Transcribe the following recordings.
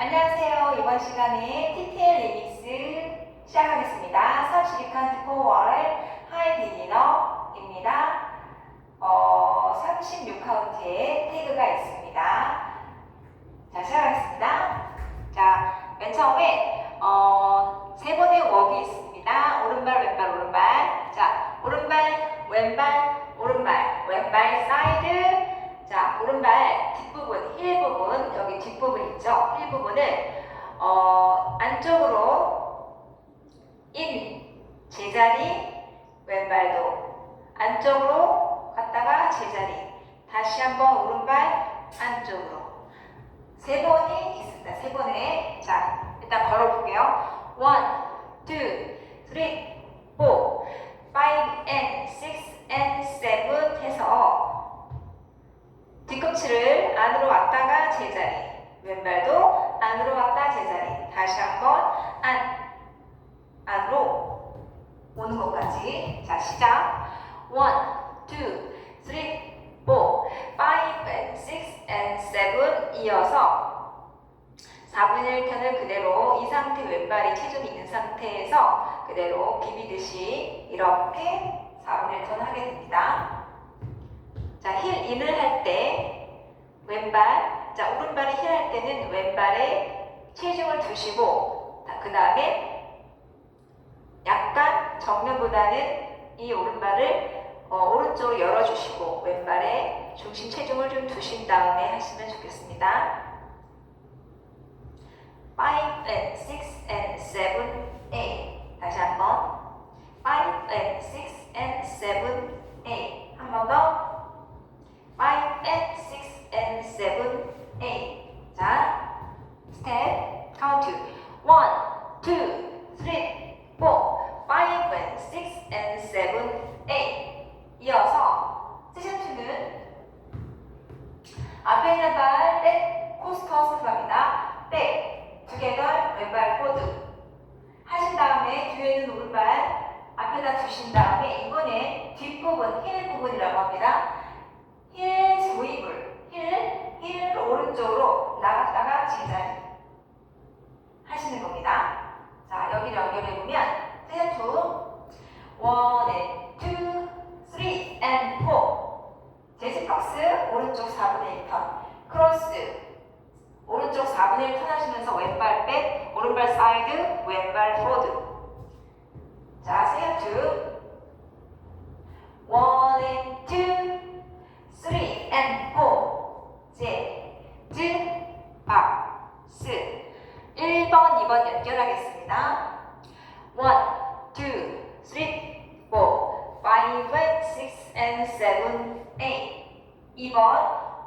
안녕하세요. 이번 시간에 TTL 리믹스 시작하겠습니다. 32칸 포월 하이 비기너입니다. 어, 36카운트에 태그가 있습니다. 자, 시작하겠습니다. 자, 맨 처음에 어, 세 번의 웍이 있습니다. 오른발, 왼발, 오른발. 자, 오른발, 왼발, 오른발, 왼발 사이드. 자, 오른발 뒷부분, 힐 부분, 여기 뒷부분 있죠? 힐 부분을 어, 안쪽으로 인, 제자리, 왼발도 안쪽으로 갔다가 제자리. 다시 한번 오른발 안쪽으로. 세 번이 있습니다. 세 번에 자 일단 걸어볼게요. One, two, three, four, five and six and seven 해서 뒤꿈치를 안으로 왔다가 제자리. 왼발도 안으로 왔다 제자리. 다시 한번 안 안으로 오는 것까지. 자 시작. One, two, three, four, five and six and seven 이어서 4분의 1턴을 그대로 이 상태 왼발이 체중이 있는 상태에서 그대로 비비듯이 이렇게 4분의 1턴 하게 됩니다. 자, 힐 인을 할 때 왼발, 자, 오른발이 힐할 때는 왼발에 체중을 두시고 그 다음에 약간 정면보다는 이 오른발을 어, 오른쪽으로 열어주시고 왼발에 중심 체중을 좀 두신 다음에 하시면 좋겠습니다. 5 and 6 and 7, 8 다시 한번 5 and 6 and 7, 8 한 번 더 5 and 6 and 7, 8 자, 스텝 카운트 1, 2, 3, 4 5 and 6 and 7, 8 이어서 세션 2는 앞에 있는 발, 백, 코스터 스텝입니다. 백, 두개덜, 왼발 포드. 하신 다음에 뒤에 있는 오른발 앞에다 두신 다음에 이번에 뒷부분, 힐 부분이라고 합니다. 힐 스위블, 힐, 힐 오른쪽으로 나갔다가 제자리 하시는 겁니다. 자, 여기를 연결해보면 2, 1 and 2, 3 and 4 제시박스 오른쪽 4분의 1턴 크로스 오른쪽 4분의 1 턴 하시면서 왼발 백 오른발 사이드 왼발 포드 자 세트 1 and 2 3 and 4 제드 박스. 1번 2번 연결하겠습니다 1 2 3 4 5 and 6 and 7 8 2번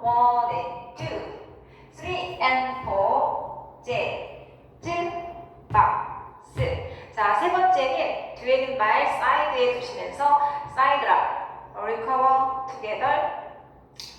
1 and 2 3 and 4 Z 박스 자, 세 번째는 뒤에 있는 발 사이드에 두시면서 사이드락 리커버 투게더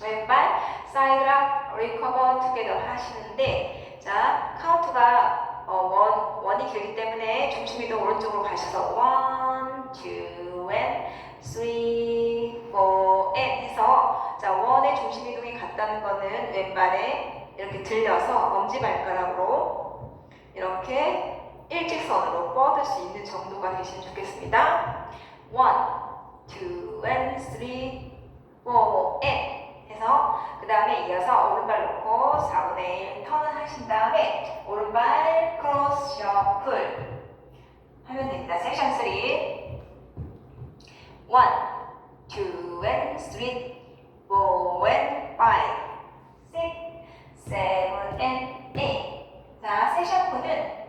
왼발 사이드락 리커버 투게더 하시는데 자, 카운트가 어, 원, 원이 길기 때문에 중심이도 오른쪽으로 가셔서 원, 투, 앤, 쓰리, 포, 앤 해서 자, 원의 중심 이동이 같다는 거는 왼발에 이렇게 들려서 엄지발가락으로 이렇게 일직선으로 뻗을 수 있는 정도가 되시면 좋겠습니다. 1, 2, and 3, 4, and 해서 그 다음에 이어서 오른발 놓고 4분의 1 턴을 하신 다음에 오른발 크로스 셔플 하면 됩니다. 섹션 3 1, 2 and 3, 4 and 5, 6, 7 and 8 자, 섹션 9는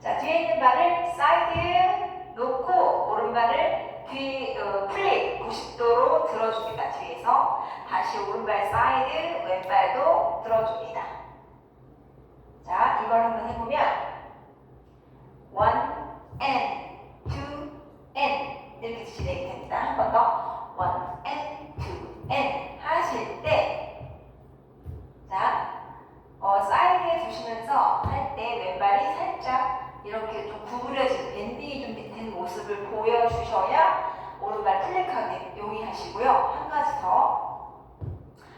자, 뒤에 있는 발을 사이드 놓고 오른발을 뒤 어, 플립 90도로 들어줍니다. 뒤에서 다시 오른발 사이드 왼발도 들어줍니다. 자, 이걸 한번 해보면 one and two and 이렇게 진행이 됩니다. 한 번 더 one and two and 하실 때 자, 어, 사이드에 두시면서 할 때 왼발이 살짝 이렇게 좀 구부려진 밴딩이 좀 된 모습을 보여주셔야 오른발 클릭하게 용이하시고요. 한 가지 더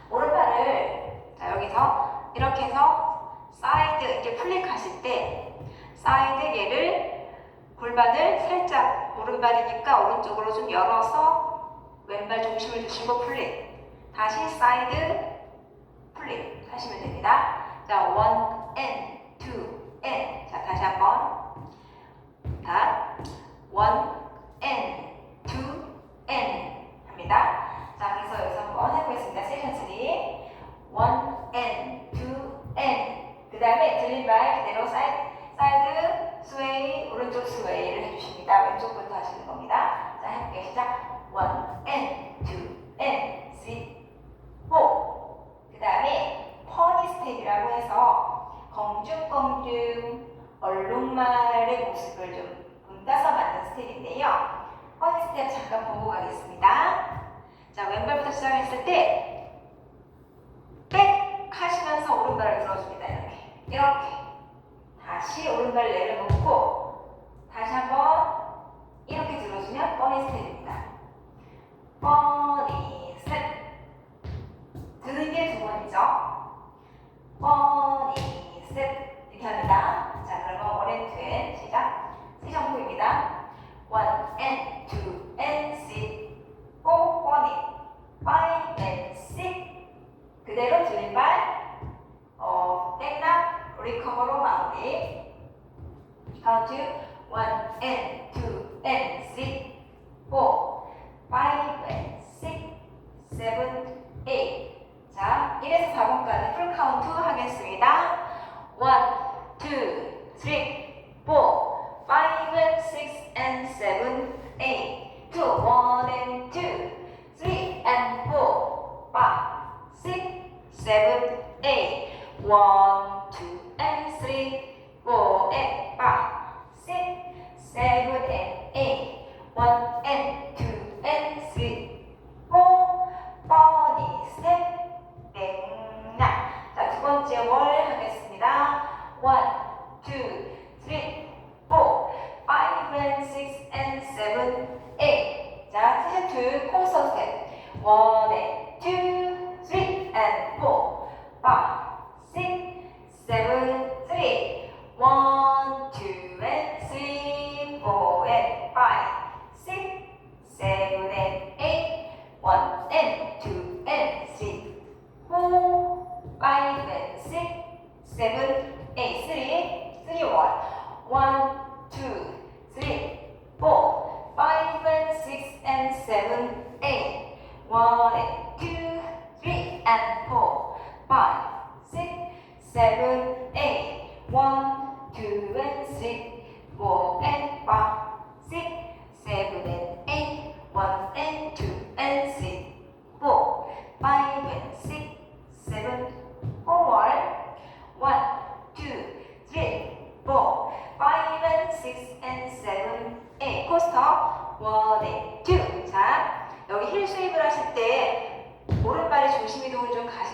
오른발을 자 여기서 이렇게 해서 사이드 클릭하실 때 사이드 얘를 골반을 살짝 오른발이니까 오른쪽으로 좀 열어서 왼발 중심을 주시고 플립 다시 사이드 플립 하시면 됩니다. 자, 원, 앤, 투, 앤. 자, 다시 한번. 다. 원, 앤, 투, 앤. 합니다. 자, 그래서 여기서 한번 해보겠습니다. 세션 3. 원, 앤, 투, 앤. 그 다음에 들린 발 그대로 사이드, 사이드, 스웨이, 오른쪽 스웨이를 해주십니다. 왼쪽부터 하시는 겁니다. 자, 해볼게요. 시작. 원, 앤, 투, 앤, 쓰리, 포. 그 다음에 퍼니 스텝이라고 해서 검중검중 얼룩말의 모습을 좀 본따서 만든 스텝인데요. 퍼니 스텝 잠깐 보고 가겠습니다. 자, 왼발부터 시작했을 때, 백 하시면서 오른발을 들어줍니다. 이렇게. 이렇게. 다시 오른발 내려 4, 5, 6, 7, 8. 자, 1에서 4번까지 풀 카운트 하겠습니다. 1, 2, 3, 4, 5, 6, and 7, 8. 2, 1 and 2, 3 and 4, 5, 6, 7, 8. 1, 2, and 3, 4 and 5, 6, 7 and 8. 1 and 2 and 3, 4, body step, 땡나. 자, 두 번째 월 하겠습니다. One, two,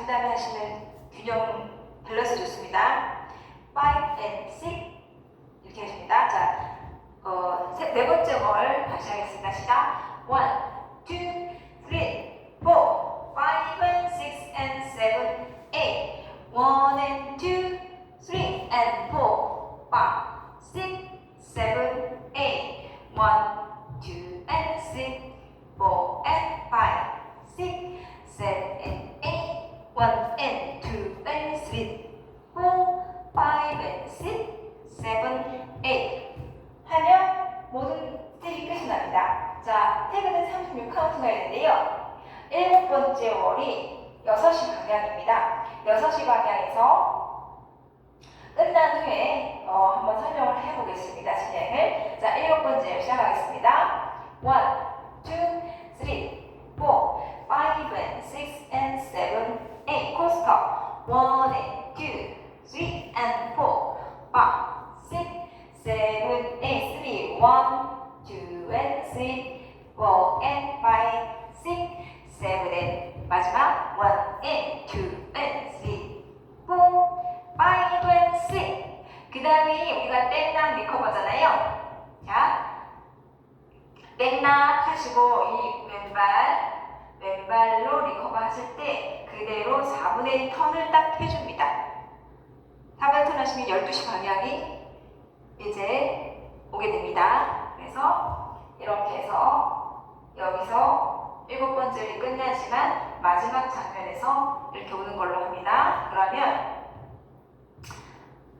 그 다음에 하시면 균형 밸런스 좋습니다. 5 and 6 이렇게 하십니다. 자, 어, 세, 네 번째 걸 다시 하겠습니다. 시작. 1, 2, 3 번째 월이 6시 방향입니다. 6시 방향에서 끝난 후에 어, 한번 설명을 해보겠습니다. 진행을. 자, 일곱 번째 시작하겠습니다. 1, 2, 3, 4, 5, and 6, and 7, 8. 코스터. 1 and 2, 3 and 4, 5, 6, 7, 8, 3, 1, 2 and 3, 4 and 5, 6, 7 and 마지막 1 and 2 and 3, 4, 5 and 6. 그 다음에 우리가 백락 리커버잖아요. 자, 백락 하시고 이 왼발 왼발로 리커버 하실 때 그대로 4분의 1 턴을 딱 해줍니다. 4번 턴하시면 12시 방향이 이제 오게 됩니다. 그래서 이렇게 해서 여기서 일곱 번째를 끝나지만 마지막 장면에서 이렇게 오는 걸로 합니다. 그러면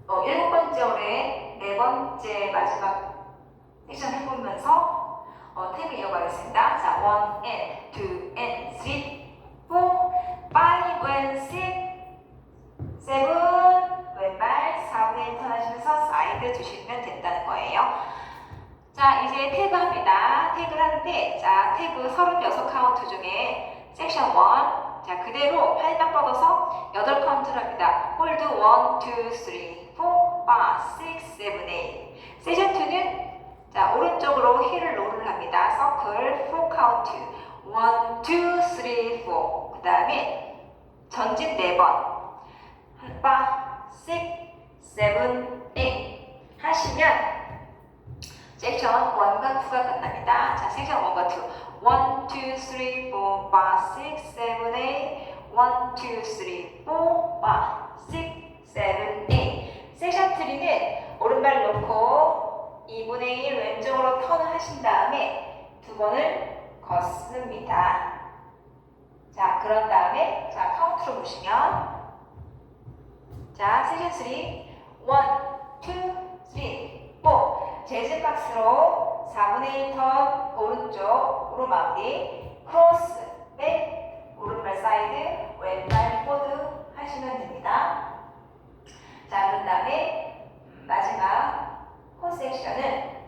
어, 일곱 번째 올해 네 번째 마지막 섹션 해보면서 어, 탭을 이어가겠습니다. 자, 1 and 2 and 3, 4, 5 and 6, 7 왼발 4분의 1 턴하시면서 사이드 주시면 된다는 거예요. 자, 이제 태그 합니다. 태그를 하는데, 자, 태그 36 카운트 중에 섹션 1, 자, 그대로 팔만 뻗어서 8 카운트를 합니다. 홀드 1, 2, 3, 4, 5, 6, 7, 8. 세션 2는 자, 오른쪽으로 힐을 롤을 합니다. 서클 4 카운트. 1, 2, 3, 4. 그 다음에 전진 4번. 바, 6, 7, 8. 하시면 섹션 1과 2가 끝납니다. 자, 섹션 1과 2. 1, 2, 3, 4, 5, 6, 7, 8. 1, 2, 3, 4, 5, 6, 7, 8. 섹션 3는 오른발 놓고 2분의 1 왼쪽으로 턴을 하신 다음에 두 번을 걷습니다. 자, 그런 다음에 자, 카운트로 보시면 자, 섹션 3 1, 2, 3, 4 재즈 박스로 4분의 1 턴 오른쪽으로 마무리 크로스 백 오른발 사이드 왼발 포드 하시면 됩니다. 자, 그런 다음에 음, 마지막 코 섹션은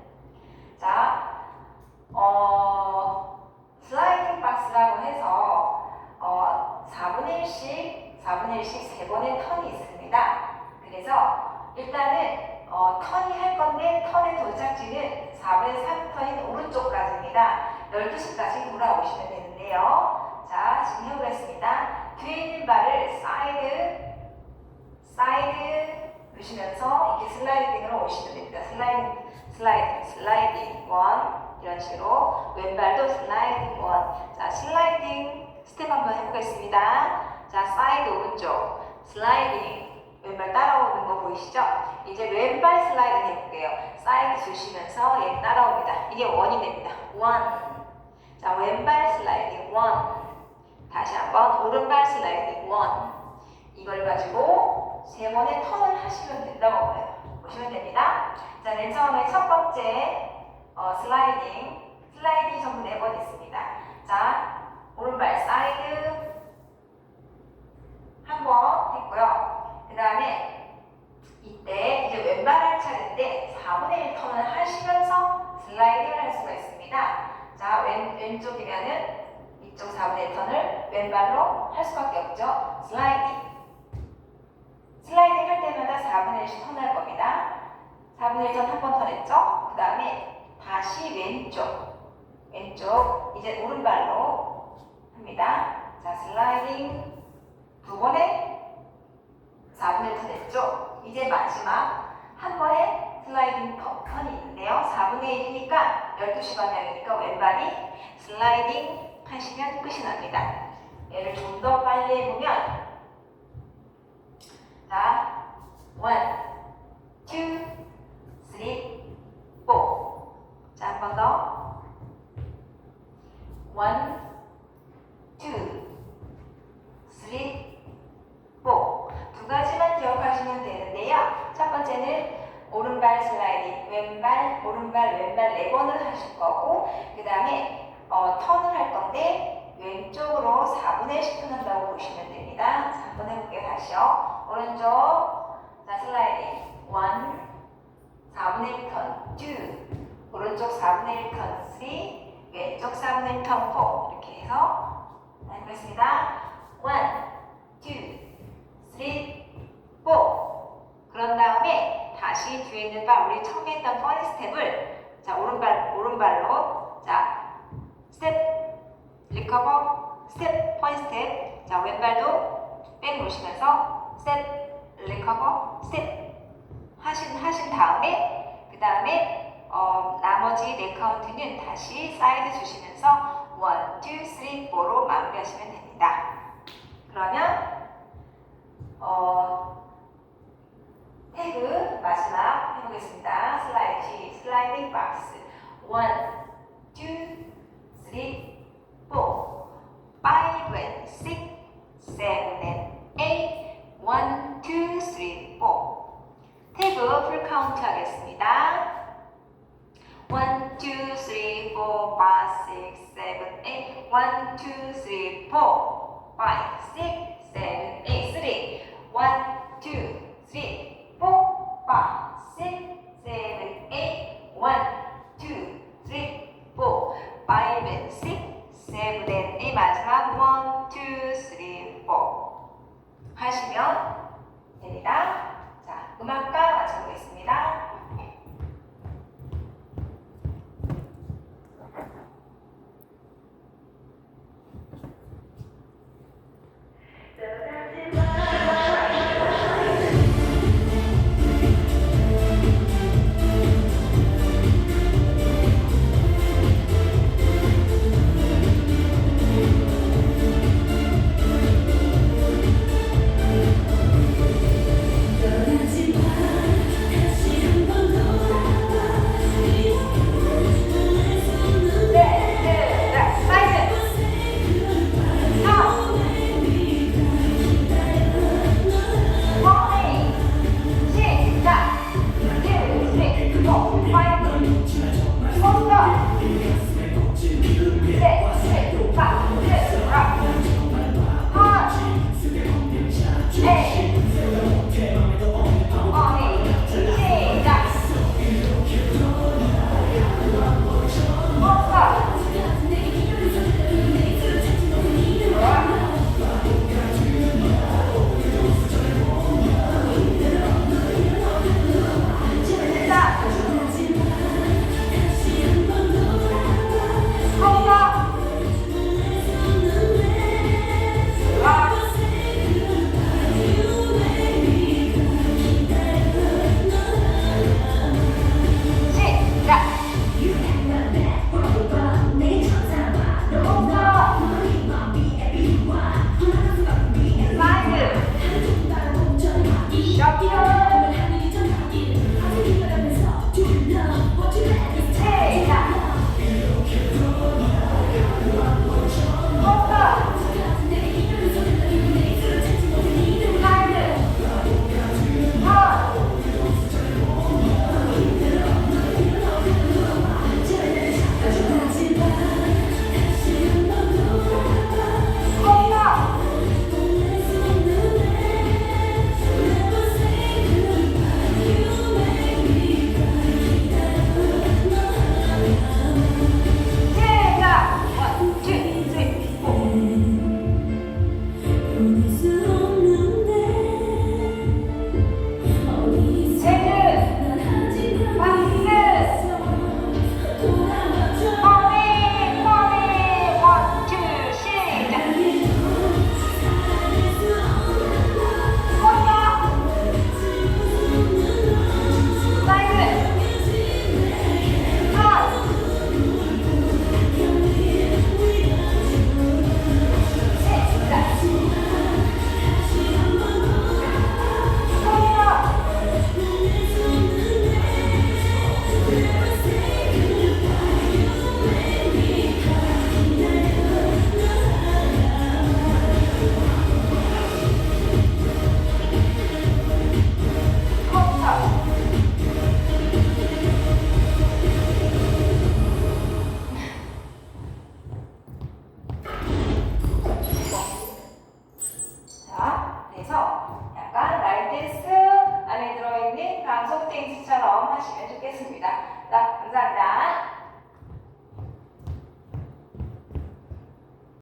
자, 어, 슬라이딩 박스라고 해서 어, 4분의 1씩 4분의 1씩 3번의 턴이 있습니다. 그래서 일단은 어, 턴이 할 건데 턴의 도착지는 4분의 3턴인 오른쪽까지입니다. 12시까지 돌아오시면 되는데요. 자, 지금 해보겠습니다. 뒤에 있는 발을 사이드, 사이드 놓으시면서 이렇게 슬라이딩으로 오시면 됩니다. 슬라이딩, 슬라이딩, 슬라이딩, 원. 이런 식으로 왼발도 슬라이딩 원. 자, 슬라이딩 스텝 한번 해보겠습니다. 자, 사이드 오른쪽, 슬라이딩. 왼발 따라오는 거 보이시죠? 이제 왼발 슬라이딩 해볼게요. 사이드 주시면서 얘 따라옵니다. 이게 원이 됩니다. 원. 자, 왼발 슬라이딩 원. 다시 한번 오른발 슬라이딩 원. 이걸 가지고 세 번의 턴을 하시면 된다고. 보시면 됩니다. 자, 맨 처음에 첫 번째 어, 슬라이딩. 슬라이딩 전부 네 번 있습니다. 자, 오른발 사이드 한 번 했고요. 그 다음에 이때 이제 왼발 할 차례인데 4분의 1 턴을 하시면서 슬라이딩을 할 수가 있습니다. 자, 왼, 왼쪽이면은 이쪽 4분의 1 턴을 왼발로 할 수밖에 없죠. 슬라이딩. 슬라이딩 할 때마다 4분의 1씩 턴할 겁니다. 4분의 1 턴 한 번 턴했죠? 그 다음에 다시 왼쪽. 왼쪽. 이제 오른발로 합니다. 자, 슬라이딩 두 번에 4분의 1 턴 했죠? 이제 마지막 한 번에 슬라이딩 턴- 턴이 있는데요. 4분의 1이니까 12시 방향이니까 왼발이 슬라이딩 하시면 끝이 납니다. 얘를 좀 더 빨리 해보면 자, 1, 2, 3, 4 자, 한 번더 1, 2, 3, 4. 두 가지만 기억하시면 되는데요. 첫 번째는 오른발 슬라이딩, 왼발, 오른발, 왼발 네 번을 하실 거고, 그 다음에 어, 턴을 할 건데, 왼쪽으로 4분의 10분 한다고 보시면 됩니다. 자, 한번 해볼게요. 다시요. 오른쪽, 자, 슬라이딩. 1, 4분의 1 턴, 2, 오른쪽 4분의 1 턴, 3, 왼쪽 4분의 1 턴, 4. 이렇게 해서. 해보겠습니다. 1, 2, 3, 4. 그런 다음에 다시 뒤에 있는 발 우리 처음에 했던 퍼니 스텝을 자 오른발 오른발로. 자 스텝 리커버 스텝 퍼니 스텝 자 왼발도 백 놓으시면서 스텝 리커버 스텝 하신 하신 다음에 그 다음에 어, 나머지 네 카운트는 다시 사이드 주시면서 1, 2, 3, 4로 마무리하시면 됩니다. 그러면 어, 태그 마지막 해보겠습니다. 슬라이드, 슬라이딩 박스 1, 2, 3, 4 자,